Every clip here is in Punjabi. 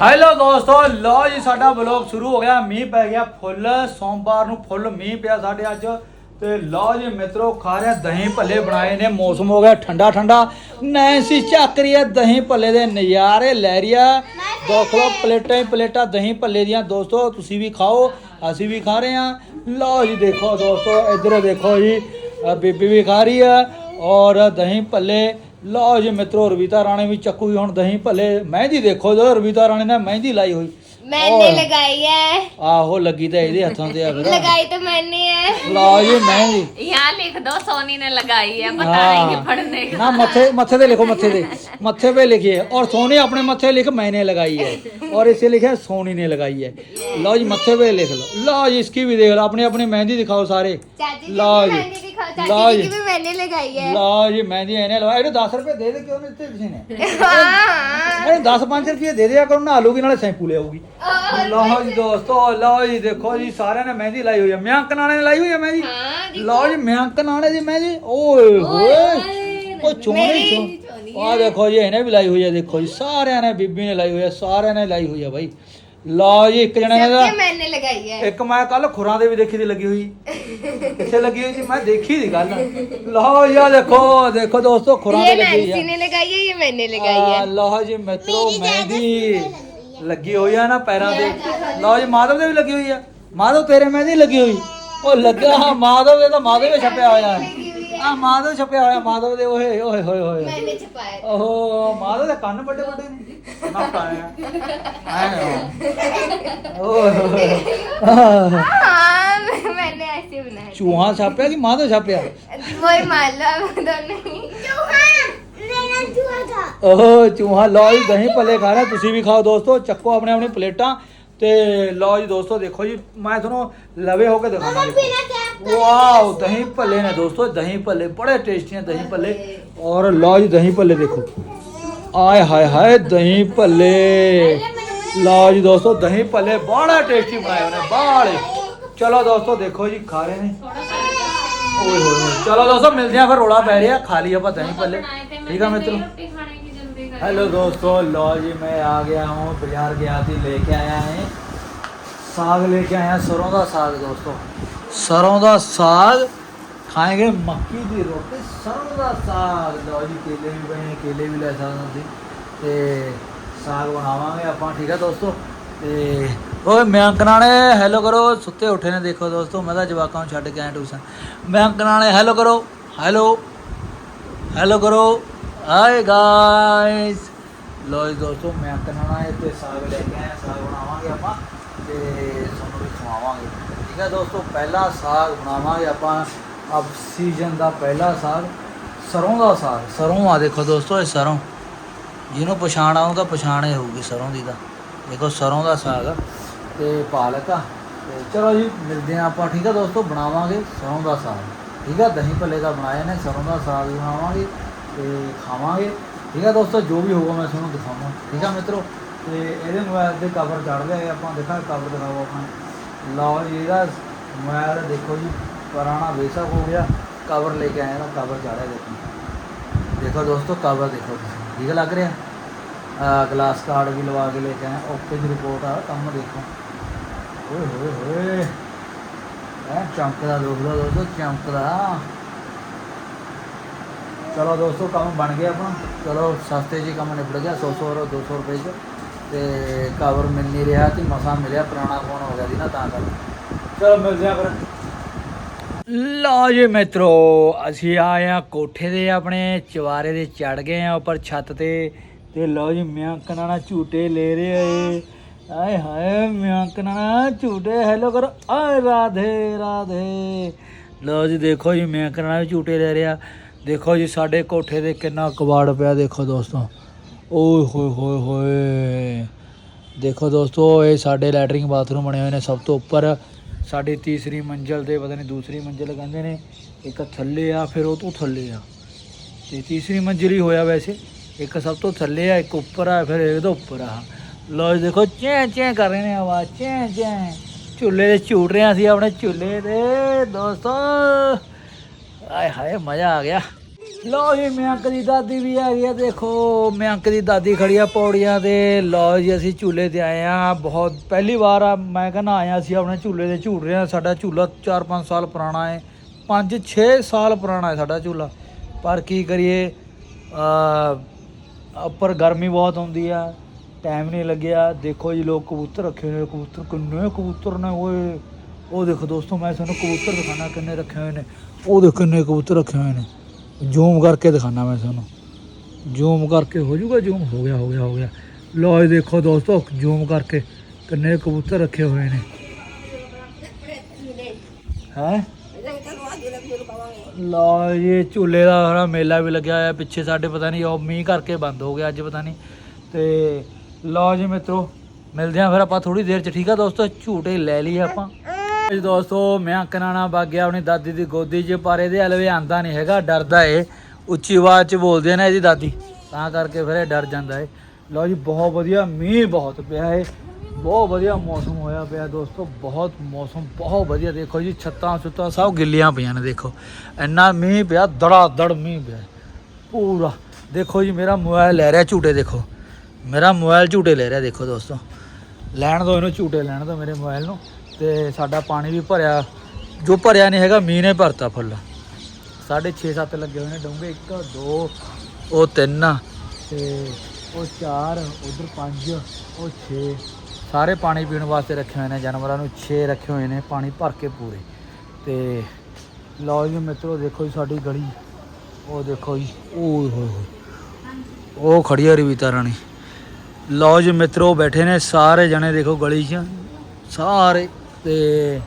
ਹੈਲੋ ਦੋਸਤੋ, ਲਓ ਜੀ, ਸਾਡਾ ਵਲੌਗ ਸ਼ੁਰੂ ਹੋ ਗਿਆ। ਮੀਂਹ ਪੈ ਗਿਆ ਫੁੱਲ, ਸੋਮਵਾਰ ਨੂੰ ਫੁੱਲ ਮੀਂਹ ਪਿਆ ਸਾਡੇ ਅੱਜ। ਤੇ ਲਓ ਜੀ, ਮਿੱਤਰੋ, ਖਾ ਰਿਆ ਦਹੀਂ ਭੱਲੇ ਬਣਾਏ ਨੇ, ਮੌਸਮ ਹੋ ਗਿਆ ਠੰਡਾ ਠੰਡਾ। ਨੈਂਸੀ ਚੱਕ ਰਹੀ ਹੈ ਦਹੀਂ ਭੱਲੇ ਦੇ ਨਜ਼ਾਰੇ, ਲੈ ਰਹੀ ਆ। ਦੇਖ ਲਓ, ਪਲੇਟਾਂ ਹੀ ਪਲੇਟਾਂ ਦਹੀਂ ਭੱਲੇ ਦੀਆਂ। ਦੋਸਤੋ, ਤੁਸੀਂ ਵੀ ਖਾਓ, ਅਸੀਂ ਵੀ ਖਾ ਰਹੇ ਹਾਂ ਲਓ ਜੀ, ਦੇਖੋ ਦੋਸਤੋ, ਇੱਧਰ ਦੇਖੋ ਜੀ ਬੀਬੀ ਵੀ ਖਾ ਰਹੀ ਹੈ ਔਰ ਦਹੀਂ ਭੱਲੇ ਲਓ ਜੀ ਮਿੱਤਰੋ ਰਵੀਤਾ ਰਾਣੀ ਵੀ ਚੱਕੂਗੀ ਹੁਣ ਦਹੀਂ ਭੱਲੇ ਮਹਿੰਦੀ ਦੇਖੋ ਜੋ ਰਵੀਤਾ ਰਾਣੀ ਨੇ ਮਹਿੰਦੀ ਲਾਈ ਹੋਈ मैंने और- लगाई है ਆਹੋ ਲੱਗੀ ਤਾਂ ਇਹਦੇ ਹੱਥਾਂ ਤੇ ਆ ਫਿਰ लगाई तो मैंने है ਲਓ ਜੀ ਮਹਿੰਦੀ यहाँ लिख दो सोनी ने लगाई है बता हाँ। रही है पढ़ने का ना मथे मथे पे लिखो मथे पे मथे पे लिखिए और सोनी अपने मथे लिख मैंने लगाई है और इसे लिखे सोनी ने लगाई है लो जी मथे पे लिख लो लो जी इसकी भी देख लो अपनी अपनी मेहंदी दिखाओ सारे चाची की लो भी जी मेहंदी ਲਓ ਜੀ। ਜੀ। ਮੈਨੇ ਲਗਾਈ ਹੈ। ਲਓ ਜੀ ਮਹਿੰਦੀ ਇਹਨੇ ਲਵਾ ਇਹਨੂੰ 10 ਰੁਪਏ ਦੇ ਦੇ ਕਿਉਂ ਨਹੀਂ ਦਿੱਤੇ ਤੁਸੀਂ ਨੇ? ਹਾਂ। ਇਹਨੂੰ 10-5 ਰੁਪਏ ਦੇ ਦਿਆ ਕਰੋ ਨਾ ਲੂਗੀ ਨਾਲੇ ਸ਼ੈਂਪੂ ਲਿਆਊਗੀ ਲਓ ਜੀ ਦੋਸਤੋ ਲਓ ਜੀ ਦੇਖੋ ਜੀ ਸਾਰਿਆਂ ਨੇ ਮਹਿੰਦੀ ਲਾਈ ਹੋਈ ਹੈ। ਮਿਆਂਕ ਨਾਣੇ ਨੇ ਲਾਈ ਹੋਈ ਆ ਹਾਂ, ਮਹਿੰਦੀ? ਦੇਖੋ। ਲਓ ਜੀ ਮਿਆਂਕ ਨਾਣੇ ਦੀ ਮਹਿੰਦੀ। ਓਏ ਹੋਏ। ਉਹ ਚੋਣੀ ਚੋ ਆ ਦੇਖੋ ਜੀ ਇਹਨੇ ਵੀ ਲਾਈ ਹੋਈ ਆ ਦੇਖੋ ਜੀ। ਸਾਰਿਆਂ ਨੇ ਬੀਬੀ ਨੇ ਲਾਈ ਹੋਈ ਆ ਸਾਰਿਆਂ ਨੇ ਲਾਈ ਹੋਈ ਆ ਬਾਈ। ਲਓ ਜੀ ਇੱਕ ਜਣੇ ਨੇ सबके ਤਾਂ मैंने लगाई है ਇੱਕ ਮੈਂ ਕੱਲ ਖੁਰਾਂ ਦੇ ਵੀ ਦੇਖੀ ਦੀ ਲੱਗੀ ਹੋਈ ਕਿੱਥੇ ਲੱਗੀ ਹੋਈ ਸੀ ਮੈਂ ਦੇਖੀ ਦੀ ਗੱਲ ਲਓ ਜੀ ਆਹ ਦੇਖੋ ਦੇਖੋ ਦੋਸਤੋ ਖੁਰਾਂ ये ਦੇ ਲੱਗੀ ਹੋਈ नैन्सी ਹੈ ने लगाई है ये मैंने लगाई ਆ है ਲਓ ਜੀ ਮਿੱਤਰੋ ਮਹਿੰਦੀ ਲੱਗੀ ਹੋਈ ਆ ਨਾ ਪੈਰਾਂ ਤੇ ਲਓ ਜੀ ਮਾਧਵ ਦੇ ਵੀ ਲੱਗੀ ਹੋਈ ਆ ਮਾਧਵ ਤੇਰੇ ਮਹਿੰਦੀ ਲੱਗੀ ਹੋਈ ਉਹ ਲੱਗਾ ਹਾਂ ਮਾਧਵ ਦੇ ਤਾਂ ਮਾਧਵ ਹੀ ਛਪਿਆ ਹੋਇਆ ਆ ਮਾਧਵ ਛਪਿਆ ਹੋਇਆ ਮਾਧਵ ਦੇ ਓਏ ਓਏ ਹੋਏ ਹੋਏ मैंने छुपाया ਓਹੋ ਮਾਧਵ ਦੇ ਕੰਨ ਵੱਡੇ ਵੱਡੇ ਨੇ ਨਾ ਪਾਇਆ ਆਏ ਓਏ ਹੋਏ हाँ मैंने ऐसे बनाया ਚੂਹਾ ਛਾਪਿਆ ਕਿ ਮਾਧਵ ਛਾਪਿਆ वही मान लो अब दोनों ही मेरा चूहा था ਓਹ ਚੂਹਾ ਲਓ ਜੀ ਦਹੀਂ ਭੱਲੇ ਖਾ ਰਹੇ ਤੁਸੀਂ ਵੀ ਖਾਓ ਦੋਸਤੋ ਚੱਕੋ ਆਪਣੇ ਆਪਣੇ ਪਲੇਟਾਂ ਤੇ ਲਓ ਜੀ ਦੋਸਤੋ ਦੇਖੋ ਜੀ ਮੈਂ ਤੁਹਾਨੂੰ ਲਵੇ ਹੋ ਕੇ ਦਿਖਾਉਂਦਾ ਦੇਖੋ वाह दही पल्ले ने दोस्तों दही पल्ले बड़े टेस्टी हैं दही पल्ले और लो जी दही पल्ले देखो। आय हाय हाय दही पल्ले लो जी दोस्तों दही पल्ले बड़ा टेस्टी बनाए उन्हें बड़े। चलो दोस्तों, देखो जी, खा रहे हैं। चलो दोस्तों, मिलते हैं फिर, रोड़ा पै रहा खा लिया दही पल्ले ठीक है मित्रों? हेलो दोस्तों लो जी, मैं आ गया हूँ, बाज़ार गया थी लेके आया है। साग लेके आया सरों का साग दोस्तों। ਸਰੋਂ ਦਾ ਸਾਗ ਖਾਏਗੇ, ਮੱਕੀ ਦੀ ਰੋਟੀ, ਸਰੋਂ ਦਾ ਸਾਗ। ਲਓ ਜੀ, ਕੇਲੇ ਵੀ ਬਣੇ, ਕੇਲੇ ਵੀ ਲੈ ਸਕਦੇ ਤੁਸੀਂ। ਤੇ ਸਾਗ ਬਣਾਵਾਂਗੇ ਆਪਾਂ, ਠੀਕ ਹੈ ਦੋਸਤੋ? ਤੇ ਓਏ ਮੈਂ ਕਨਾਲੇ ਹੈਲੋ ਕਰੋ, ਸੁੱਤੇ ਉੱਠੇ ਨੇ, ਦੇਖੋ ਦੋਸਤੋ, ਮੈਂ ਤਾਂ ਜਵਾਕਾਂ ਨੂੰ ਛੱਡ ਕੇ ਆਇਆ ਟੂਸਨ ਮੈਂ ਕਨਾਲੇ ਹੈਲੋ ਕਰੋ ਹੈਲੋ ਹੈਲੋ ਕਰੋ। ਹਾਏ ਗਾਇਸ ਲੋ ਦੋਸਤੋ ਮੈਂ ਕਨਾਲਾ ਇੱਥੇ ਸਾਗ ਲੈ ਕੇ ਆਇਆ ਸਾਗ ਬਣਾਵਾਂਗੇ ਆਪਾਂ। ਤੇ ਠੀਕ ਹੈ ਦੋਸਤੋ, ਪਹਿਲਾ ਸਾਗ ਬਣਾਵਾਂਗੇ ਆਪਾਂ। ਅਬ ਸੀਜ਼ਨ ਦਾ ਪਹਿਲਾ ਸਾਗ, ਸਰੋਂ ਦਾ ਸਾਗ। ਸਰੋਂ ਆ ਦੇਖੋ ਦੋਸਤੋ, ਇਹ ਸਰੋਂ। ਜਿਹਨੂੰ ਪਛਾਣ ਆਊਗਾ ਪਛਾਣ ਹੋਊਗੀ ਸਰੋਂ ਦੀ ਤਾਂ। ਦੇਖੋ, ਸਰੋਂ ਦਾ ਸਾਗ ਆ ਤੇ ਪਾਲਕ ਆ। ਤੇ ਚਲੋ ਜੀ, ਮਿਲਦੇ ਆ ਆਪਾਂ, ਠੀਕ ਆ ਦੋਸਤੋ, ਬਣਾਵਾਂਗੇ ਸਰੋਂ ਦਾ ਸਾਗ। ਠੀਕ ਆ, ਦਹੀਂ ਭੱਲੇ ਦਾ ਬਣਾਇਆ ਨੇ, ਸਰੋਂ ਦਾ ਸਾਗ ਵੀ ਬਣਾਵਾਂਗੇ ਤੇ ਖਾਵਾਂਗੇ। ਠੀਕ ਆ ਦੋਸਤੋ, ਜੋ ਵੀ ਹੋਊਗਾ ਮੈਂ ਤੁਹਾਨੂੰ ਦਿਖਾਵਾਂ ਠੀਕ ਆ ਮਿੱਤਰੋ, ਤੇ ਇਹਦੇ ਮੋਬਾਈਲ ਦੇ ਕਵਰ ਚੜ ਲਿਆ ਆਪਾਂ ਦੇਖਾਂਗੇ ਕਵਰ ਦਿਖਾਓ ਆਪਾਂ। ਲਓ ਜੀ, ਇਹਦਾ ਮੋਬਾਈਲ ਦੇਖੋ ਜੀ, ਪੁਰਾਣਾ ਬੇਸ਼ੱਕ ਹੋ ਗਿਆ। ਕਵਰ ਲੈ ਕੇ ਆਇਆ ਦਾ ਕਵਰ ਚੜਿਆ ਦੇਖੋ। ਦੇਖੋ ਦੋਸਤੋ ਕਵਰ ਦੇਖੋ ਤੁਸੀਂ। ਠੀਕ ਲੱਗ ਰਿਹਾ? ਆ ਗਲਾਸ ਕਾਰਡ ਵੀ ਲਵਾ ਕੇ ਲੈ ਕੇ ਆਇਆ ਓਕੇ ਦੀ ਰਿਪੋਰਟ ਆ, ਕੰਮ ਦੇਖੋ। ਓਏ, ਹੋਏ ਹੋਏ। ਐ ਚਮਕਦਾ ਦੋਸਤੋ ਦੋਸਤੋ, ਚਮਕਦਾ। ਚਲੋ ਦੋਸਤੋ, ਕੰਮ ਬਣ ਗਿਆ ਆਪਣਾ। ਚਲੋ ਸਸਤੇ ਜੀ ਕੰਮ ਨਿਬੜ ਗਿਆ 100 100 ਔਰ 200 ਰੁਪਏ ਚ ਤੇ ਕਵਰ ਮਿਲ ਨਹੀਂ ਰਿਹਾ ਤੇ ਮਸਾ ਮਿਲਿਆ, ਪੁਰਾਣਾ ਫੋਨ ਹੋ ਗਿਆ ਸੀ ਨਾ ਤਾਂ ਕਰਕੇ। ਚਲੋ, ਮਿਲਦੇ ਆ ਫਿਰ। ਲਓ ਜੀ ਮਿੱਤਰੋ, ਅਸੀਂ ਆਏ ਆ ਕੋਠੇ ਦੇ ਆਪਣੇ ਚਵਾਰੇ ਦੇ ਚੜ ਗਏ ਆ ਉੱਪਰ ਛੱਤ ਤੇ। ਤੇ ਲਓ ਜੀ, ਮਿਆਂਕਣਾ ਨਾਲ ਝੂਟੇ ਲੈ ਰਹੇ ਏ ਆਏ ਹਾਏ, ਮਿਆਂਕਣਾ ਨਾਲ ਝੂਟੇ ਹੈਲੋ ਕਰੋ। ਆਏ ਰਾਧੇ ਰਾਧੇ। ਲਓ ਜੀ, ਦੇਖੋ ਜੀ, ਮਿਆਂਕਣਾ ਨਾਲ ਝੂਟੇ ਲੈ ਰਿਹਾ ਦੇਖੋ ਜੀ, ਸਾਡੇ ਕੋਠੇ ਦੇ ਕਿੰਨਾ ਕਬਾੜ ਪਿਆ, ਦੇਖੋ ਦੋਸਤੋ। ਓਏ ਹੋਏ ਹੋਏ ਹੋਏ। ਦੇਖੋ ਦੋਸਤੋ, ਇਹ ਸਾਡੇ ਲੈਟਰਿੰਗ ਬਾਥਰੂਮ ਬਣੇ ਹੋਏ ਨੇ ਸਭ ਤੋਂ ਉੱਪਰ। ਸਾਡੀ ਤੀਸਰੀ ਮੰਜ਼ਲ ਤੇ ਪਤਾ ਨਹੀਂ ਦੂਸਰੀ ਮੰਜ਼ਲ ਕਹਿੰਦੇ ਨੇ, ਇੱਕ ਥੱਲੇ ਆ, ਫਿਰ ਉਹ ਤੋਂ ਥੱਲੇ ਆ। ਤੇ ਤੀਸਰੀ ਮੰਜ਼ਿਲ ਹੀ ਹੋਇਆ ਵੈਸੇ। ਇੱਕ ਸਭ ਤੋਂ ਥੱਲੇ ਆ, ਇੱਕ ਉੱਪਰ ਆ, ਫਿਰ ਇਹਦੇ ਉੱਪਰ ਆ। ਲੋ ਦੇਖੋ, ਚੈਂ ਚੈਂ ਕਰ ਰਹੇ ਨੇ ਆਵਾਜ਼, ਚੈਂ ਚੈਂ। ਝੂਲੇ ਦੇ ਝੂਟ ਰਹੇ ਸੀ ਆਪਣੇ ਝੂਲੇ ਤੇ ਦੋਸਤੋ। ਆਏ ਹਾਏ, ਮਜ਼ਾ ਆ ਗਿਆ। ਲਓ ਜੀ, ਮੈਂ ਅੰਕ ਦੀ ਦਾਦੀ ਵੀ ਆ ਗਈ ਆ, ਦੇਖੋ, ਮੈਂ ਅੰਕ ਦੀ ਦਾਦੀ ਖੜੀ ਆ ਪੌੜੀਆਂ ਤੇ। ਲਓ ਜੀ, ਅਸੀਂ ਝੂਲੇ ਤੇ ਆਏ ਆ। ਬਹੁਤ, ਪਹਿਲੀ ਵਾਰ ਆ, ਮੈਂ ਕਹਿੰਦਾ ਆਇਆ ਸੀ, ਆਪਣੇ ਝੂਲੇ ਤੇ ਝੂਲ ਰਹੇ ਆ। ਸਾਡਾ ਝੂਲਾ 4-5 ਸਾਲ ਪੁਰਾਣਾ ਹੈ 5-6 ਸਾਲ ਪੁਰਾਣਾ ਹੈ ਸਾਡਾ ਝੂਲਾ। ਪਰ ਕੀ ਕਰੀਏ, ਆ, ਉੱਪਰ ਗਰਮੀ ਬਹੁਤ ਹੁੰਦੀ ਆ। ਟਾਈਮ ਨਹੀਂ ਲੱਗਿਆ। ਦੇਖੋ ਜੀ, ਲੋਕ ਕਬੂਤਰ ਰੱਖੇ ਹੋਏ ਨੇ। ਕਬੂਤਰ ਕਿੰਨੇ ਕਬੂਤਰ ਨੇ, ਓਏ। ਉਹ ਦੇਖੋ ਦੋਸਤੋ, ਮੈਂ ਤੁਹਾਨੂੰ ਕਬੂਤਰ ਦਿਖਾਣਾ ਕਿੰਨੇ ਰੱਖੇ ਹੋਏ ਨੇ। ਉਹ ਦੇਖੋ ਕਿੰਨੇ ਕਬੂਤਰ ਰੱਖੇ ਹੋਏ ਨੇ। ਜ਼ੂਮ ਕਰਕੇ ਦਿਖਾਣਾ ਮੈਂ ਤੁਹਾਨੂੰ। ਜ਼ੂਮ ਕਰਕੇ ਹੋ ਜਾਊਗਾ, ਜ਼ੂਮ ਹੋ ਗਿਆ ਹੋ ਗਿਆ ਹੋ ਗਿਆ। ਲਓ ਇਹ ਦੇਖੋ ਦੋਸਤੋ, ਜ਼ੂਮ ਕਰਕੇ ਕਿੰਨੇ ਕਬੂਤਰ ਰੱਖੇ ਹੋਏ ਨੇ। ਹੈ? ਲਓ ਇਹ ਝੂਲੇ ਦਾ ਹਰਾ ਮੇਲਾ ਵੀ ਲੱਗਿਆ ਹੋਇਆ ਪਿੱਛੇ ਸਾਡੇ, ਪਤਾ ਨਹੀਂ ਉਹ ਮੀਂਹ ਕਰਕੇ ਬੰਦ ਹੋ ਗਿਆ ਅੱਜ, ਪਤਾ ਨਹੀਂ। ਤੇ ਲਓ ਜੀ ਮਿੱਤਰੋ, ਮਿਲਦੇ ਆ ਫਿਰ ਆਪਾਂ ਥੋੜੀ ਦੇਰ ਚ, ਠੀਕ ਆ ਦੋਸਤੋ? ਝੂਟੇ ਲੈ ਲਈਏ ਆਪਾਂ। ਜੀ ਦੋਸਤੋ, ਮੈਂ ਕਨਾਣਾ ਵਗ ਗਿਆ ਆਪਣੀ ਦਾਦੀ ਦੀ ਗੋਦੀ 'ਚ, ਪਰ ਇਹਦੇ ਹਲਵੇ ਆਂਦਾ ਨਹੀਂ ਹੈਗਾ, ਡਰਦਾ ਏ ਉੱਚੀ ਆਵਾਜ਼ 'ਚ ਬੋਲਦੇ ਨੇ ਇਹਦੀ ਦਾਦੀ। ਤਾਂ ਕਰਕੇ ਫਿਰ ਇਹ ਡਰ ਜਾਂਦਾ ਏ। ਲਓ ਜੀ, ਬਹੁਤ ਵਧੀਆ, ਮੀਂਹ ਬਹੁਤ ਪਿਆ ਏ। ਬਹੁਤ ਵਧੀਆ ਮੌਸਮ ਹੋਇਆ ਪਿਆ ਦੋਸਤੋ, ਬਹੁਤ ਮੌਸਮ, ਬਹੁਤ ਵਧੀਆ। ਦੇਖੋ ਜੀ, ਛੱਤਾਂ ਸੁੱਤਾਂ ਸਭ ਗਿੱਲੀਆਂ ਪਈਆਂ ਨੇ, ਦੇਖੋ। ਇੰਨਾ ਮੀਂਹ ਪਿਆ ਦੜਾ ਦੜ ਮੀਂਹ ਪਿਆ। ਪੂਰਾ। ਦੇਖੋ ਜੀ, ਮੇਰਾ ਮੋਬਾਈਲ ਲੈ ਰਿਹਾ ਝੂਟੇ, ਦੇਖੋ। ਮੇਰਾ ਮੋਬਾਈਲ ਝੂਟੇ ਲੈ ਰਿਹਾ, ਦੇਖੋ ਦੋਸਤੋ। ਲੈਣ ਦੋ ਇਹਨੂੰ, ਝੂਟੇ ਲੈਣ ਦੋ ਮੇਰੇ ਮੋਬਾਈਲ ਨੂੰ। ਤੇ ਸਾਡਾ ਪਾਣੀ ਵੀ ਭਰਿਆ। ਜੋ ਭਰਿਆ ਨਹੀਂ ਹੈਗਾ, ਮੀਂਹ ਨੇ ਭਰਤਾ ਫੁੱਲ। ਸਾਢੇ 6-7 ਲੱਗੇ ਹੋਏ ਨੇ ਡੋਂਗੇ 1 2 ਉਹ 3 ਤੇ ਉਹ 4 ਉਧਰ 5 ਉਹ 6 ਸਾਰੇ ਪਾਣੀ ਪੀਣ ਵਾਸਤੇ ਰੱਖੇ ਹੋਏ ਨੇ, ਜਾਨਵਰਾਂ ਨੂੰ 6 ਰੱਖੇ ਹੋਏ ਨੇ, ਪਾਣੀ ਭਰ ਕੇ ਪੂਰੇ। ਤੇ ਲਓ ਜੀ ਮਿੱਤਰੋ, ਦੇਖੋ ਜੀ ਸਾਡੀ ਗਲੀ। ਉਹ ਦੇਖੋ ਜੀ, ਓਏ ਹੋਏ ਹੋਏ। ਉਹ ਖੜੀ ਆ ਰਵੀਤਾ ਰਾਣੀ। ਲਓ ਜੀ ਮਿੱਤਰੋ ਬੈਠੇ ਨੇ, ਸਾਰੇ ਜਣੇ ਦੇਖੋ ਗਲੀ 'ਚ। ਸਾਰੇ ਤੇ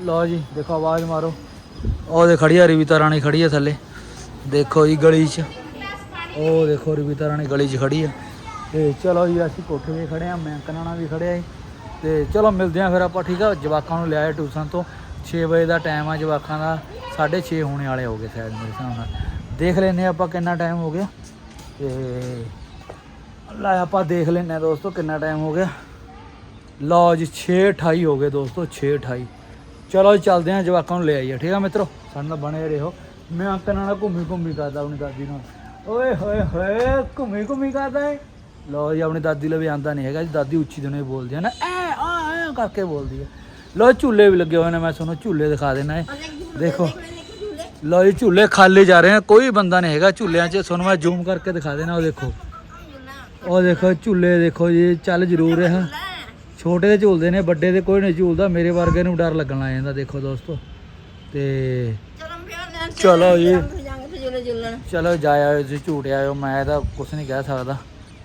ਲਓ ਜੀ, ਦੇਖੋ ਆਵਾਜ਼ ਮਾਰੋ। ਉਹ ਦੇ ਖੜੀ ਆ ਰਵੀਤਾ ਰਾਣੀ ਖੜੀ ਆ ਥੱਲੇ। ਦੇਖੋ ਜੀ ਗਲੀ 'ਚ। ਉਹ ਦੇਖੋ ਰਵੀਤਾ ਰਾਣੀ ਗਲੀ 'ਚ ਖੜੀ ਆ। ਤੇ ਚਲੋ ਜੀ, ਅਸੀਂ ਕੋਠੇ 'ਤੇ ਖੜੇ ਆ, ਮੈਂ ਕਨਾਣਾ ਵੀ ਖੜਿਆ ਏ। ਤੇ ਚਲੋ ਮਿਲਦੇ ਆ ਫਿਰ ਆਪਾਂ, ਠੀਕ ਆ? ਜਵਾਕਾਂ ਨੂੰ ਲਿਆਏ ਟਿਊਸ਼ਨ ਤੋਂ। 6 ਵਜੇ ਦਾ ਟਾਈਮ ਆ ਜਵਾਕਾਂ ਦਾ। 6:30 ਹੋਣੇ ਵਾਲੇ ਹੋ ਗਏ ਸ਼ਾਇਦ ਮੇਰੇ ਹਿਸਾਬ ਨਾਲ। ਦੇਖ ਲੈਨੇ ਆ ਆਪਾਂ ਕਿੰਨਾ ਟਾਈਮ ਹੋ ਗਿਆ। ਤੇ ਲੈ ਆਪਾਂ ਦੇਖ ਲੈਨੇ ਆ ਦੋਸਤੋ ਕਿੰਨਾ ਟਾਈਮ ਹੋ ਗਿਆ। ਲਓ ਜੀ 6:28 ਹੋ ਗਏ ਦੋਸਤੋ 6:28 ਚਲੋ ਜੀ, ਚੱਲਦੇ ਹਾਂ, ਜਵਾਕਾਂ ਨੂੰ ਲੈ ਆਈਏ, ਠੀਕ ਆ ਮਿੱਤਰੋ? ਸਾਡੇ ਨਾਲ ਬਣੇ ਰਹੋ। ਮੈਂ ਅੰਕਲ ਨਾਲ ਘੁੰਮੀ ਘੁੰਮੀ ਕਰਦਾ, ਆਪਣੀ ਦਾਦੀ ਨਾਲ। ਓਏ ਹੋਏ ਹੋਏ, ਘੁੰਮੀ ਘੁੰਮੀ ਕਰਦਾ ਏ। ਲਓ ਜੀ, ਆਪਣੀ ਦਾਦੀ ਲਈ ਆਂਦਾ ਨਹੀਂ ਹੈਗਾ ਜੀ, ਦਾਦੀ ਉੱਚੀ ਦਿਨੇ ਬੋਲਦੀ ਹੈ ਨਾ, ਐ, ਆ, ਐ ਕਰਕੇ ਬੋਲਦੀ ਹੈ ਲਓ ਝੂਲੇ ਵੀ ਲੱਗੇ ਹੋਏ ਨੇ, ਮੈਂ ਤੁਹਾਨੂੰ ਝੂਲੇ ਦਿਖਾ ਦੇਣਾ ਹੈ ਦੇਖੋ। ਲਓ ਜੀ, ਝੂਲੇ ਖਾਲੀ ਜਾ ਰਹੇ ਆ, ਕੋਈ ਬੰਦਾ ਨਹੀਂ ਹੈਗਾ ਝੂਲਿਆਂ 'ਚ। ਤੁਹਾਨੂੰ ਮੈਂ ਜ਼ੂਮ ਕਰਕੇ ਦਿਖਾ ਦੇਣਾ, ਉਹ ਦੇਖੋ। ਉਹ ਦੇਖੋ, ਝੂਲੇ ਦੇਖੋ ਜੀ, ਚੱਲ ਜ਼ਰੂਰ ਰਿਹਾ ਛੋਟੇ ਦੇ ਝੂਲਦੇ ਨੇ ਵੱਡੇ ਦੇ ਕੋਈ ਨਹੀਂ ਝੂਲਦਾ ਮੇਰੇ ਵਰਗੇ ਨੂੰ ਡਰ ਲੱਗਣ ਲੱਗ ਜਾਂਦਾ ਦੇਖੋ ਦੋਸਤੋ। ਤੇ ਚਲੋ ਜੀ। ਚਲੋ ਜਾ ਆਇਓ ਜੀ ਝੂਟ ਆਇਓ ਮੈਂ ਤਾਂ ਕੁਝ ਨਹੀਂ ਕਹਿ ਸਕਦਾ।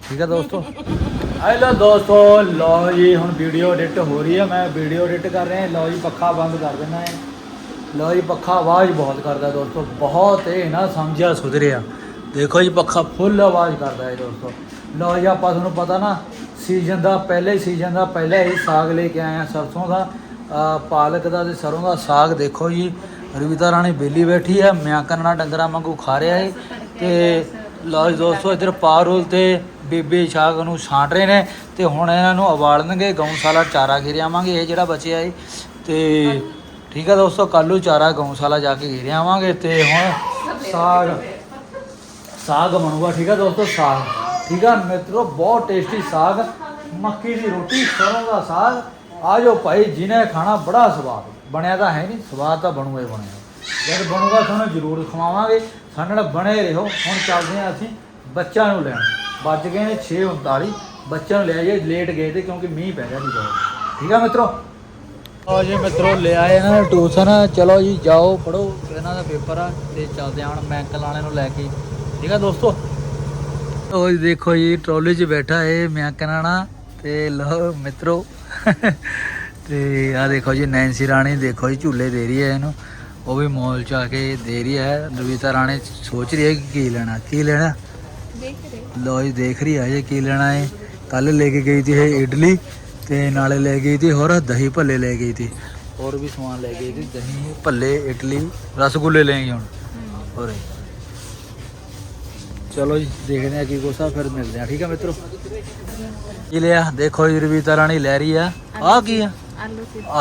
ਠੀਕ ਹੈ ਦੋਸਤੋ? ਹੈਲੋ ਦੋਸਤੋ ਲਓ ਜੀ ਹੁਣ ਵੀਡੀਓ ਐਡਿਟ ਹੋ ਰਹੀ ਹੈ ਮੈਂ ਵੀਡੀਓ ਐਡਿਟ ਕਰ ਰਿਹਾ ਲਓ ਜੀ ਪੱਖਾ ਬੰਦ ਕਰ ਦੇਣਾ ਹੈ। ਲਓ ਜੀ ਪੱਖਾ ਆਵਾਜ਼ ਬਹੁਤ ਕਰਦਾ ਦੋਸਤੋ ਬਹੁਤ ਇਹ ਨਾ ਸਮਝਿਆ ਸੁਧਰਿਆ। ਦੇਖੋ ਜੀ ਪੱਖਾ ਫੁੱਲ ਆਵਾਜ਼ ਕਰਦਾ ਹੈ ਦੋਸਤੋ। ਲਓ ਜੀ, ਆਪਾਂ ਤੁਹਾਨੂੰ ਪਤਾ ਨਾ ਸੀਜ਼ਨ ਦਾ ਪਹਿਲੇ ਸੀਜ਼ਨ ਦਾ ਪਹਿਲਾਂ ਹੀ ਸਾਗ ਲੈ ਕੇ ਆਏ ਆ ਸਰਸੋਂ ਦਾ। ਪਾਲਕ ਦਾ ਤੇ ਸਰੋਂ ਦਾ ਸਾਗ ਦੇਖੋ ਜੀ, ਰਵਿਤਾ ਰਾਣੀ ਬੇਲੀ ਬੈਠੀ ਹੈ ਮਿਆਂ ਕੰਨਾ ਡੰਗਰਾਂ ਵਾਂਗੂ ਖਾ ਰਿਹਾ ਹੈ ਤੇ ਲਓ ਜੀ ਦੋਸਤੋ, ਇੱਧਰ ਪਾਰੂਲ ਤੇ ਬੀਬੀ ਸਾਗ ਨੂੰ ਛਾਂਟ ਰਹੇ ਨੇ ਤੇ ਹੁਣ ਇਹਨਾਂ ਨੂੰ ਉਬਾਲਣਗੇ ਗਊਸ਼ਾਲਾ ਚਾਰਾ ਘੇਰ ਇਹ ਜਿਹੜਾ ਬਚਿਆ ਹੈ ਤੇ ਠੀਕ ਹੈ ਦੋਸਤੋ ਕੱਲੂ ਚਾਰਾ ਗਊਸ਼ਾਲਾ ਜਾ ਕੇ ਘੇਰ ਆਵਾਂਗੇ ਤੇ ਹੁਣ ਸਾਗ ਸਾਗ ਬਣੂਗਾ, ਠੀਕ ਹੈ ਦੋਸਤੋ, ਸਾਗ। ਠੀਕ ਆ ਮਿੱਤਰੋ, ਬਹੁਤ ਟੇਸਟੀ ਸਾਗ, ਮੱਕੀ ਦੀ ਰੋਟੀ ਸਰੋਂ ਦਾ ਸਾਗ। ਆ ਜਾਓ ਭਾਈ ਜਿਹਨੇ ਖਾਣਾ ਬੜਾ ਸਵਾਦ। ਬਣਿਆ ਤਾਂ ਹੈ ਨਹੀਂ, ਸਵਾਦ ਤਾਂ ਬਣੂਗਾ ਹੀ ਬਣਿਆ ਜਦ ਬਣੂਗਾ ਤੁਹਾਨੂੰ ਜ਼ਰੂਰ ਖਵਾਵਾਂਗੇ। ਸਾਡੇ ਨਾਲ ਬਣੇ ਰਹੋ। ਹੁਣ ਚੱਲਦੇ ਹਾਂ ਅਸੀਂ ਬੱਚਿਆਂ ਨੂੰ ਲੈਣ। ਵੱਜ ਗਏ ਨੇ 6:39 ਬੱਚਿਆਂ ਨੂੰ ਲੈ ਆਈਏ ਲੇਟ ਗਏ ਤੇ ਕਿਉਂਕਿ ਮੀਂਹ ਪੈ ਰਿਹਾ ਸੀ ਬਹੁਤ। ਠੀਕ ਆ ਮਿੱਤਰੋ? ਆਓ ਜੀ ਮਿੱਤਰੋ, ਲੈ ਆਏ ਇਹਨਾਂ ਨੇ ਟਿਊਸ਼ਨ। ਚਲੋ ਜੀ, ਜਾਓ ਪੜੋ ਇਹਨਾਂ ਦਾ ਪੇਪਰ ਆ ਤੇ ਚੱਲਦੇ ਆ ਹੁਣ ਮੈਂ ਅੰਕਲ ਵਾਲੇ ਨੂੰ ਲੈ ਕੇ। ਠੀਕ ਆ ਦੋਸਤੋ? ਉਹ ਜੀ ਦੇਖੋ ਜੀ ਟਰਾਲੀ 'ਚ ਬੈਠਾ ਏ ਮੈਂ ਕਨਾਣਾ ਤੇ ਲੋ ਮਿੱਤਰੋ। ਤੇ ਆ ਦੇਖੋ ਜੀ ਨੈਂਸੀ ਰਾਣੀ ਦੇਖੋ ਜੀ ਝੂਲੇ ਦੇ ਰਹੀ ਹੈ ਇਹਨੂੰ। ਉਹ ਵੀ ਮੌਲ 'ਚ ਆ ਕੇ ਦੇ ਰਹੀ ਹੈ। ਰਵੀਤਾ ਰਾਣੀ ਸੋਚ ਰਹੀ ਹੈ ਕਿ ਕੀ ਲੈਣਾ ਕੀ ਲੈਣਾ? ਲੋ ਜੀ ਦੇਖ ਰਹੀ ਹੈ ਇਹ ਕੀ ਲੈਣਾ ਹੈ ਕੱਲ ਲੈ ਕੇ ਗਈ ਤੀ ਇਹ ਇਡਲੀ ਤੇ ਨਾਲੇ ਲੈ ਗਈ ਤੀ ਹੋਰ ਦਹੀਂ ਭੱਲੇ ਲੈ ਗਈ ਤੀ ਹੋਰ ਵੀ ਸਮਾਨ ਲੈ ਗਈ ਤੀ ਦਹੀਂ ਭੱਲੇ ਇਡਲੀ ਰਸਗੁੱਲੇ ਲੈ ਗਈ ਹੁਣ। ਹੋਰ। चलो जी देखने की कोशा फिर मिलते हैं। ठीक है मित्रों? की लिया देखो जी रविता राणी लै रही है। आ की है?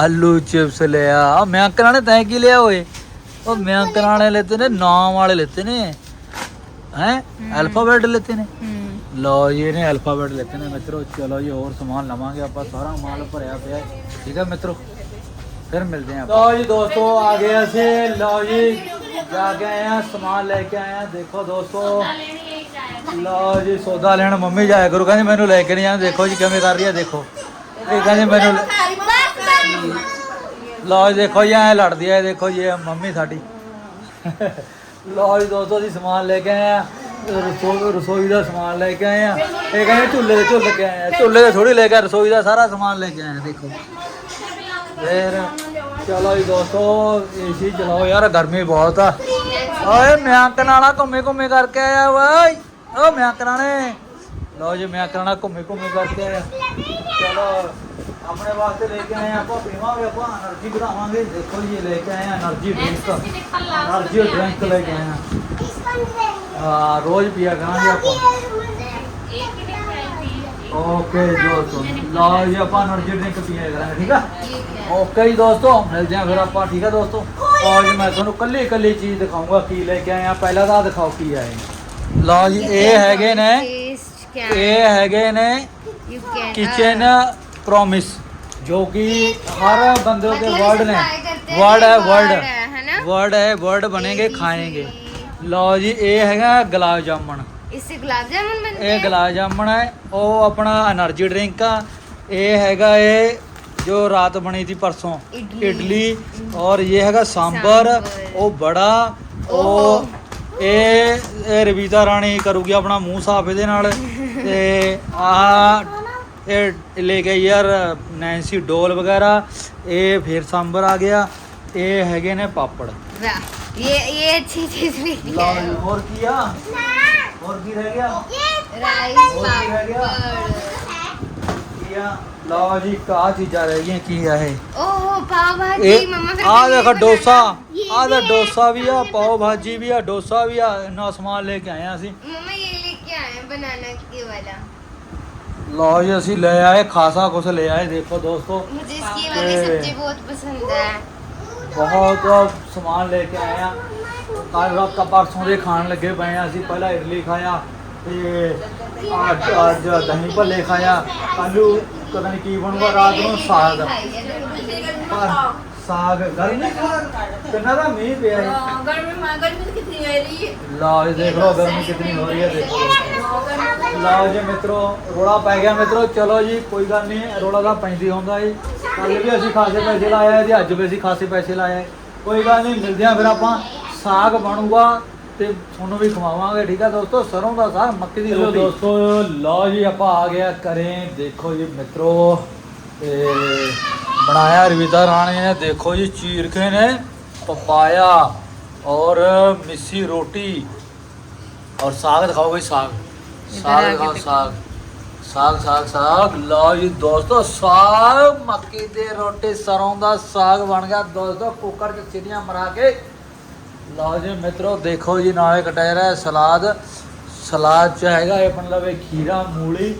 आलू चिप्स। लिया आ। मैं कराने तय की लिया हो मैं कराने लेते ने नाम वाले लेते ने। हैं? अल्फ़ाबेट लेते ने? लो जी ने अल्फ़ाबेट लेते ने मित्रों। चलो जी और समान लवेंगे आप सारा माल भरया पे ठीक है मित्रों? फिर मिलते हैं लो जी दोस्तों आ गए लो जी। ਕੇ ਆਏ ਆ ਸਮਾਨ ਲੈ ਕੇ ਆਏ ਆ। ਦੇਖੋ ਦੋਸਤੋ ਲਓ ਜੀ ਸੌਦਾ ਲੈਣ ਮੰਮੀ ਜਾਇਆ ਕਰੂ। ਕਹਿੰਦੀ ਮੈਨੂੰ ਲੈ ਕੇ ਨਹੀਂ ਆਇਆ। ਦੇਖੋ ਜੀ ਕਿਵੇਂ ਕਰ ਰਹੀ ਹੈ ਦੇਖੋ। ਇਹ ਕਹਿੰਦੀ ਮੈਨੂੰ ਲਓ ਜੀ ਦੇਖੋ ਜੀ ਐ ਲੜਦੀ ਹੈ ਦੇਖੋ ਜੀ ਇਹ ਮੰਮੀ ਸਾਡੀ। ਲਓ ਜੀ ਦੋਸਤੋ ਅਸੀਂ ਸਮਾਨ ਲੈ ਕੇ ਆਏ ਆ। ਰਸੋਈ ਰਸੋਈ ਦਾ ਸਮਾਨ ਲੈ ਕੇ ਆਏ ਆ। ਇਹ ਕਹਿੰਦੇ ਝੁੱਲੇ ਦੇ ਝੁੱਲ ਕੇ ਆਏ ਆ। ਝੁੱਲੇ ਦੇ ਥੋੜੀ ਲੈ ਕੇ ਰਸੋਈ ਦਾ ਸਾਰਾ ਸਮਾਨ ਲੈ ਕੇ ਆਏ ਆ ਦੇਖੋ। ਫੇਰ ਚਲੋ ਜੀ ਦੋਸਤੋ ਏਸੀ ਚਲਾਓ ਯਾਰ ਗਰਮੀ ਬਹੁਤ ਆ। ਓਏ ਮੈਂ ਕਨਾਲਾ ਘੁੰਮੇ ਘੁੰਮੇ ਕਰਕੇ ਆਇਆ ਓਏ। ਓ ਮੈਂ ਕਨਾਲੇ ਲਓ ਜੀ ਮੈਂ ਕਨਾਲਾ ਘੁੰਮੇ ਘੁੰਮੇ ਕਰਕੇ ਆਇਆ। ਚਲੋ ਆਪਣੇ ਵਾਸਤੇ ਲੈ ਕੇ ਆਏ ਆਪਾਂ ਪੀਵਾਂਗੇ ਆਪਾਂ એનર્ਜੀ ਵਧਾਵਾਂਗੇ। ਦੇਖੋ ਜੀ ਲੈ ਕੇ ਆਏ એનર્ਜੀ ਡਰਿੰਕ એનર્ਜੀ ਡਰਿੰਕ ਲੈ ਕੇ ਆਏ ਆ। ਰੋਜ਼ ਪੀਆ ਕਰਾਂਗੇ ਆਪਾਂ। ਓਕੇ ਦੋਸਤੋ। ਲਓ ਜੀ ਆਪਾਂ એનર્ਜੀ ਡਰਿੰਕ ਪੀਆ ਕਰਾਂਗੇ ਠੀਕ ਆ? ਓਕੇ ਜੀ ਦੋਸਤੋ ਮਿਲਦੇ ਹਾਂ ਫਿਰ ਆਪਾਂ ਠੀਕ ਆ ਦੋਸਤੋ? ਔਰ ਮੈਂ ਤੁਹਾਨੂੰ ਕੱਲੀ ਕੱਲੀ ਚੀਜ਼ ਦਿਖਾਉਂਗਾ ਕੀ ਲੈ ਕੇ ਆਏ ਆ ਪਹਿਲਾਂ ਤਾਂ ਆਹ ਦਿਖਾਓ ਕੀ ਆਏ ਲਓ ਜੀ ਇਹ ਹੈਗੇ ਨੇ ਇਹ ਹੈਗੇ ਨੇ ਕਿਚਨ ਪ੍ਰੋਮਿਸ ਜੋ ਕਿ ਹਰ ਬੰਦੇ ਦੇ ਵਰਡ ਨੇ। ਵਰਡ ਹੈ ਵਰਡ ਵਰਡ ਹੈ ਵਰਡ ਬਣेंगे ਖਾਏंगे ਲਓ ਜੀ ਇਹ ਹੈਗਾ ਗੁਲਾਬ ਜਾਮਣ। ਇਸੇ ਗੁਲਾਬ ਜਾਮਣ ਬਣਦੇ ਇਹ ਗੁਲਾਬ ਜਾਮਣ ਹੈ ਉਹ ਆਪਣਾ એનર્ਜੀ ਡਰਿੰਕ ਆ। ਇਹ ਹੈਗਾ ਇਹ ਜੋ ਰਾਤ ਬਣੀ ਸੀ ਪਰਸੋਂ ਇਡਲੀ। ਇਡਲੀ ਔਰ ਇਹ ਹੈਗਾ ਸਾਂਬਰ ਸਾਂਬਰ। ਉਹ ਬੜਾ ਉਹ ਇਹ ਇਹ ਰਵੀਤਾ ਰਾਣੀ ਕਰੂਗੀ ਆਪਣਾ ਮੂੰਹ ਸਾਫ ਇਹਦੇ ਨਾਲ ਤੇ ਆ ਇਹ ਲੈ ਗਈ ਯਾਰ ਨੈਂਸੀ ਡੋਲ ਵਗੈਰਾ ਇਹ ਫਿਰ ਸਾਂਬਰ ਆ ਗਿਆ ਇਹ ਹੈਗੇ ਨੇ ਪਾਪੜ वाह ये ये अच्छी चीज भी ਲਓ ਜੀ, ਹੋਰ ਕੀ ਆ ਹੋਰ ਕੀ ਰਹਿ ਗਿਆ राइस और भी रह गया? ਕੀ ਆ ਲਓ ਜੀ ਕਾ ਚੀਜ਼ਾਂ ਰਹਿ ਗਈਆਂ ਕੀ ਆ ਇਹ ओह पाव भाजी ਇਹ मम्मा फिर ਆ ये ਦੇਖ बनाना। ਡੋਸਾ ये ਆ ਦਾ भी- ਡੋਸਾ ਵੀ ਆ ਪਾਓ ਭਾਜੀ ਵੀ ਆ ਡੋਸਾ ਵੀ ਆ ਇੰਨਾ ਸਮਾਨ ਲੈ ਕੇ ਆਏ ਆ ਅਸੀਂ मम्मा ये लेके आए हैं बनाना के वाला ਲਓ ਜੀ ਅਸੀਂ ਲੈ ਆਏ ਖਾਸਾ ਕੁਛ ਲੈ ਆਏ ਦੇਖੋ ਦੋਸਤੋ मुझे इसकी वाली ए। सब्जी बहुत पसंद है ਬਹੁਤ ਸਮਾਨ ਲੈ ਕੇ ਆਏ ਆ ਕੱਲ ਰਾਤ ਦਾ ਪਰਸੋਂ ਦੇ ਖਾਣ ਲੱਗੇ ਪਏ ਆ ਅਸੀਂ ਪਹਿਲਾਂ ਇਡਲੀ ਖਾਇਆ ਤੇ ਅੱਜ ਅੱਜ ਦਹੀਂ ਭੱਲੇ ਖਾਇਆ ਕੱਲੂ ਪਤਾ ਨਹੀਂ ਕੀ ਬਣੂਗਾ ਰਾਤ ਨੂੰ ਸਾਗ ਪਰ ਸਾਗ ਗਰਮੀ ਕਿੰਨਾ ਦਾ ਮੀਂਹ ਪਿਆ ਹੈ गर्मी गर्मी तो कितनी है रही ਲਓ ਜੀ ਦੇਖ ਲਓ ਗਰਮੀ ਕਿੰਨੀ ਹੋ ਰਹੀ ਹੈ ਦੇਖੋ ਲਓ ਜੀ ਮਿੱਤਰੋ ਰੋਲਾ ਪੈ ਗਿਆ ਮਿੱਤਰੋ ਚਲੋ ਜੀ ਕੋਈ ਗੱਲ ਨਹੀਂ ਰੋਲਾ ਤਾਂ ਪੈਂਦੀ ਹੁੰਦਾ ਜੀ ਕੱਲ ਵੀ ਅਸੀਂ ਖਾਸੇ ਪੈਸੇ ਲਾਏ ਤੇ ਅੱਜ ਵੀ ਅਸੀਂ ਖਾਸੇ ਪੈਸੇ ਲਾਏ ਕੋਈ ਗੱਲ ਨਹੀਂ ਮਿਲਦੇ ਆ ਫਿਰ ਆਪਾਂ ਸਾਗ ਬਣੂਗਾ ਤੇ ਤੁਹਾਨੂੰ ਵੀ ਖਵਾਵਾਂਗੇ ਠੀਕ ਹੈ ਦੋਸਤੋ? ਸਰੋਂ ਦਾ ਸਾਗ ਮੱਕੀ ਦੀ ਰੋਟੀ। ਦੋਸਤੋ ਲਓ ਜੀ ਆਪਾਂ ਆ ਗਿਆ ਕਰੇ ਦੇਖੋ ਜੀ ਮਿੱਤਰੋ ਤੇ ਬਣਾਇਆ ਰਵਿਤਾ ਰਾਣੀ ਨੇ। ਦੇਖੋ ਜੀ ਚੀਰਖੇ ਨੇ ਪਪਾਇਆ ਔਰ ਮਿੱਸੀ ਰੋਟੀ। ਔਰ ਸਾਗ ਦਿਖਾਓ ਬਈ ਸਾਗ। ਸਾਗ ਦਿਖਾਓ ਸਾਗ। ਸਾਗ ਸਾਗ ਸਾਗ। ਲਓ ਜੀ ਦੋਸਤੋ ਸਾਗ ਮੱਕੀ ਦੇ ਰੋਟੀ ਸਰੋਂ ਦਾ ਸਾਗ ਬਣ ਗਿਆ। ਦੋਸਤੋ ਕੁੱਕਰ 'ਚ ਚਿੜੀਆਂ ਮਰਾ ਕੇ ਲਓ ਜੀ, ਮਿੱਤਰੋ, ਦੇਖੋ ਜੀ, ਨਾਲੇ ਕਟਿਆ ਰਿਹਾ ਸਲਾਦ। ਸਲਾਦ 'ਚ ਹੈਗਾ ਇਹ, ਮਤਲਬ ਇਹ ਖੀਰਾ, ਮੂਲੀ।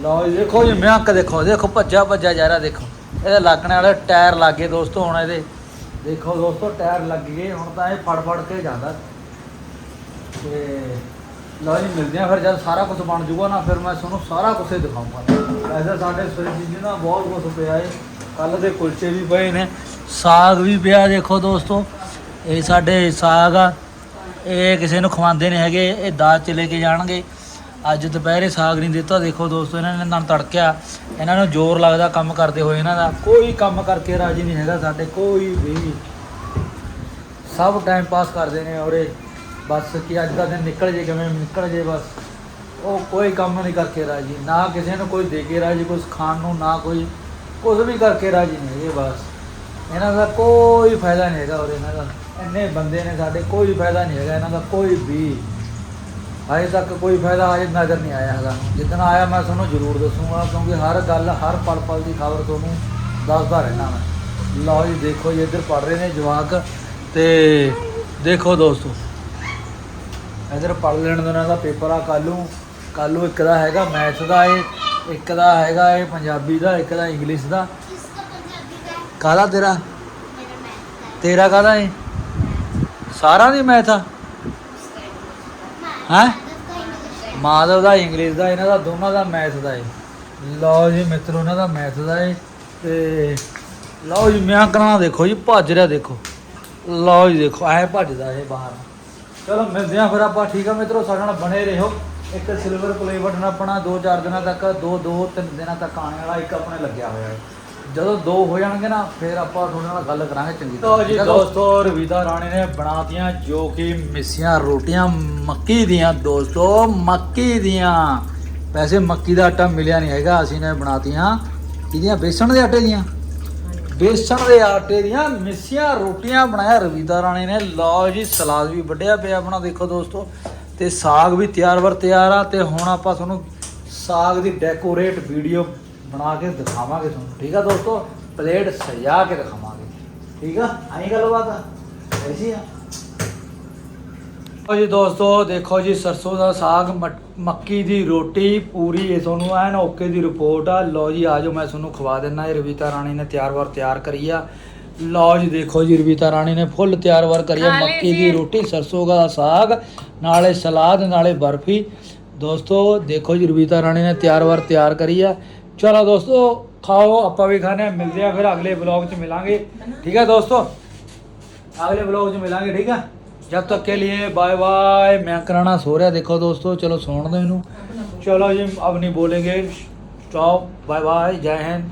ਲਓ ਜੀ, ਦੇਖੋ ਜੀ, ਮਿਆਂਕ ਦੇਖੋ ਦੇਖੋ ਭੱਜਾ ਭੱਜਾ ਜਾ ਰਿਹਾ ਦੇਖੋ। ਇਹਦੇ ਲੱਗਣੇ ਵਾਲੇ ਟਾਇਰ ਲੱਗ ਗਏ ਦੋਸਤੋ, ਹੁਣ ਇਹਦੇ। ਦੇਖੋ ਦੋਸਤੋ, ਟਾਇਰ ਲੱਗ ਗਏ, ਹੁਣ ਤਾਂ ਇਹ ਫੜ ਫੜ ਕੇ ਜਾਂਦਾ। ਤੇ ਲਓ ਜੀ, ਮਿਲਦੇ ਆ ਫਿਰ ਜਦ ਸਾਰਾ ਕੁਝ ਬਣ ਜੂਗਾ ਨਾ, ਫਿਰ ਮੈਂ ਤੁਹਾਨੂੰ ਸਾਰਾ ਕੁਝ ਹੀ ਦਿਖਾਊਂਗਾ ਵੈਸੇ ਸਾਡੇ ਫਰਿੱਜ 'ਚ ਨਾ ਬਹੁਤ ਕੁਝ ਪਿਆ ਏ। ਕੱਲ ਦੇ ਕੁਲਚੇ ਵੀ ਪਏ ਨੇ, ਸਾਗ ਵੀ ਪਿਆ, ਦੇਖੋ ਦੋਸਤੋ। ਇਹ ਸਾਡੇ ਸਾਗ ਆ। ਇਹ ਕਿਸੇ ਨੂੰ ਖਵਾਉਂਦੇ ਨਹੀਂ ਹੈਗੇ, ਇਹ ਦਾਜ ਚ ਲੈ ਕੇ ਜਾਣਗੇ। ਅੱਜ ਦੁਪਹਿਰੇ ਸਾਗ ਨਹੀਂ ਦਿੱਤਾ। ਦੇਖੋ ਦੋਸਤੋ, ਇਹਨਾਂ ਨੇ ਨਾਲ ਤੜਕਿਆ। ਇਹਨਾਂ ਨੂੰ ਜ਼ੋਰ ਲੱਗਦਾ ਕੰਮ ਕਰਦੇ ਹੋਏ ਇਹਨਾਂ ਦਾ। ਕੋਈ ਕੰਮ ਕਰਕੇ ਰਾਜੀ ਨਹੀਂ ਹੈਗਾ ਸਾਡੇ, ਕੋਈ ਵੀ। ਸਭ ਟਾਈਮ ਪਾਸ ਕਰਦੇ ਨੇ ਔਰੇ ਬਸ ਕਿ ਅੱਜ ਦਾ ਦਿਨ ਨਿਕਲ ਜੇ ਕਿਵੇਂ, ਨਿਕਲ ਜੇ ਬਸ। ਉਹ ਕੋਈ ਕੰਮ ਨਹੀਂ ਕਰਕੇ ਰਾਜੀ। ਨਾ ਕਿਸੇ ਨੂੰ ਕੋਈ ਦੇ ਕੇ ਰਾਜੀ ਕੁਝ ਖਾਣ ਨੂੰ, ਨਾ ਕੋਈ ਕੁਝ ਵੀ ਕਰਕੇ ਰਾਜੀ ਨਹੀਂ ਹੈਗੇ ਬਸ। ਇਹਨਾਂ ਦਾ ਕੋਈ ਫਾਇਦਾ ਨਹੀਂ ਹੈਗਾ ਔਰ ਇਹਨਾਂ ਦਾ। ਇੰਨੇ ਬੰਦੇ ਨੇ ਸਾਡੇ ਕੋਈ ਫਾਇਦਾ ਨਹੀਂ ਹੈਗਾ ਇਹਨਾਂ ਦਾ ਕੋਈ ਵੀ। ਅਜੇ ਤੱਕ ਕੋਈ ਫਾਇਦਾ ਅਜੇ ਨਜ਼ਰ ਨਹੀਂ ਆਇਆ ਹੈਗਾ। ਜਿੱਦਣ ਆਇਆ ਮੈਂ ਤੁਹਾਨੂੰ ਜ਼ਰੂਰ ਦੱਸੂਗਾ ਕਿਉਂਕਿ ਹਰ ਗੱਲ ਹਰ ਪਲ ਪਲ ਦੀ ਖਬਰ ਤੁਹਾਨੂੰ ਦੱਸਦਾ ਰਹਿਣਾ ਮੈਂ। ਲਓ ਜੀ ਦੇਖੋ ਜੀ ਇੱਧਰ ਪੜ ਰਹੇ ਨੇ ਜਵਾਕ ਤੇ ਦੇਖੋ ਦੋਸਤੋ। ਇੱਧਰ ਪੜ ਲੈਣ ਦਾ ਇਹਨਾਂ ਦਾ ਪੇਪਰ ਆ ਕੱਲੂ ਕੱਲੂ ਇੱਕ ਦਾ ਹੈਗਾ ਮੈਥ ਦਾ ਏ ਇੱਕ ਦਾ ਹੈਗਾ ਏ ਪੰਜਾਬੀ ਦਾ ਇੱਕ ਦਾ ਇੰਗਲਿਸ਼ ਦਾ। ਕਾਹਦਾ ਤੇਰਾ? ਤੇਰਾ ਕਾਹਦਾ ਏ? ਸਾਰਾ ਦੀ ਮੈਥ ਆ? ਹੈ? ਮਾਧਵ ਦਾ ਇੰਗਲਿਸ਼ ਦਾ, ਇਹਨਾਂ ਦਾ, ਦੋਨਾਂ ਦਾ ਮੈਥ ਦਾ ਏ। ਲਓ ਜੀ ਮਿੱਤਰੋ, ਇਹਨਾਂ ਦਾ ਮੈਥ ਦਾ ਏ ਤੇ ਲਓ ਜੀ, ਮੈਂ ਕਰਾਂ ਦੇਖੋ ਜੀ, ਭੱਜ ਰਿਹਾ ਦੇਖੋ। ਲਓ ਜੀ ਦੇਖੋ ਐ ਭੱਜਦਾ ਇਹ ਬਾਹਰ। ਚਲੋ, ਮਿਲਦੇ ਆ ਫਿਰ ਆਪਾਂ, ਠੀਕ ਆ ਮਿੱਤਰੋ, ਸਾਡੇ ਨਾਲ ਬਣੇ ਰਹੋ। ਇੱਕ ਸਿਲਵਰ ਪਲੇ ਬਟਨ ਆਪਣਾ 2-4 ਦਿਨਾਂ ਤੱਕ 2-2 3 ਦਿਨਾਂ ਤੱਕ ਆਉਣ ਵਾਲਾ, ਇੱਕ ਆਪਣੇ ਲੱਗਿਆ ਹੋਇਆ ਹੈ ਜਦੋਂ ਦੋ ਹੋ ਜਾਣਗੇ ਨਾ ਫਿਰ ਆਪਾਂ ਤੁਹਾਡੇ ਨਾਲ ਗੱਲ ਕਰਾਂਗੇ ਚੰਗੀ ਤਰ੍ਹਾਂ। ਜੀ ਦੋਸਤੋ ਰਵੀਤਾ ਰਾਣੀ ਨੇ ਬਣਾਤੀਆਂ ਜੋ ਕਿ ਮਿੱਸੀਆਂ ਰੋਟੀਆਂ ਮੱਕੀ ਦੀਆਂ। ਦੋਸਤੋ ਮੱਕੀ ਦੀਆਂ। ਵੈਸੇ ਮੱਕੀ ਦਾ ਆਟਾ ਮਿਲਿਆ ਨਹੀਂ ਹੈਗਾ ਅਸੀਂ ਨੇ ਬਣਾਤੀਆਂ ਇਹਦੀਆਂ ਬੇਸਣ ਦੇ ਆਟੇ ਦੀਆਂ। ਬੇਸਣ ਦੇ ਆਟੇ ਦੀਆਂ ਮਿੱਸੀਆਂ ਰੋਟੀਆਂ ਬਣਾਇਆ ਰਵੀਤਾ ਰਾਣੀ ਨੇ। ਲਓ ਜੀ ਸਲਾਦ ਵੀ ਵੱਢਿਆ ਪਿਆ ਆਪਣਾ ਦੇਖੋ ਦੋਸਤੋ। ਤੇ ਸਾਗ ਵੀ ਤਿਆਰ ਵਰ ਤਿਆਰ ਆ ਤੇ ਹੁਣ ਆਪਾਂ ਤੁਹਾਨੂੰ ਸਾਗ ਦੀ ਡੈਕੋਰੇਟ ਵੀਡੀਓ ਬਣਾ ਕੇ ਦਿਖਾਵਾਂਗੇ ਤੁਹਾਨੂੰ ਠੀਕ ਆ ਦੋਸਤੋ? ਪਲੇਟ ਸਜਾ ਕੇ ਦਿਖਾਵਾਂਗੇ। ਠੀਕ ਆ? ਆਈ ਗੱਲਬਾਤ ਆ? ਐਸੀ ਆ? ਜੀ ਦੋਸਤੋ ਦੇਖੋ ਜੀ ਸਰਸੋਂ ਦਾ ਸਾਗ ਮੱਕੀ ਦੀ ਰੋਟੀ ਪੂਰੀ ਇਹ ਤੁਹਾਨੂੰ ਐਨ ਓਕੇ ਦੀ ਰਿਪੋਰਟ ਆ। ਲਓ ਜੀ ਆਜੋ ਮੈਂ ਤੁਹਾਨੂੰ ਖਵਾ ਦਿੰਦਾ ਇਹ ਰਵੀਤਾ ਰਾਣੀ ਨੇ ਤਿਆਰ ਵਾਰ ਤਿਆਰ ਕਰੀ ਆ। ਲਓ ਜੀ ਦੇਖੋ ਜੀ ਰਵੀਤਾ ਰਾਣੀ ਨੇ ਫੁੱਲ ਤਿਆਰ ਵਾਰ ਕਰੀ ਆ ਮੱਕੀ ਦੀ ਰੋਟੀ ਸਰਸੋਂ ਦਾ ਸਾਗ ਨਾਲੇ ਸਲਾਦ ਨਾਲੇ ਬਰਫੀ। ਦੋਸਤੋ ਦੇਖੋ ਜੀ ਰਵੀਤਾ ਰਾਣੀ ਨੇ ਤਿਆਰ ਵਾਰ ਤਿਆਰ ਕਰੀ ਆ। ਚਲੋ ਦੋਸਤੋ, ਖਾਓ, ਆਪਾਂ ਵੀ ਖਾਣਾ ਮਿਲਦੇ ਆ ਫਿਰ ਅਗਲੇ ਵਲੌਗ 'ਚ ਮਿਲਾਂਗੇ। ਠੀਕ ਹੈ ਦੋਸਤੋ? ਅਗਲੇ ਵਲੌਗ 'ਚ ਮਿਲਾਂਗੇ, ਠੀਕ ਹੈ? ਜਦ ਤੱਕ ਕੇ ਲਈ ਬਾਏ ਬਾਏ ਮੈਂ ਕਰਾਣਾ ਸੋ ਰਿਹਾ, ਦੇਖੋ ਦੋਸਤੋ, ਚਲੋ ਸੌਣ ਦੋ ਇਹਨੂੰ। ਚਲੋ ਜੀ ਅਬ ਨਹੀਂ ਬੋਲेंगे ਸਟਾਪ ਬਾਏ ਬਾਏ ਜੈ ਹਿੰਦ।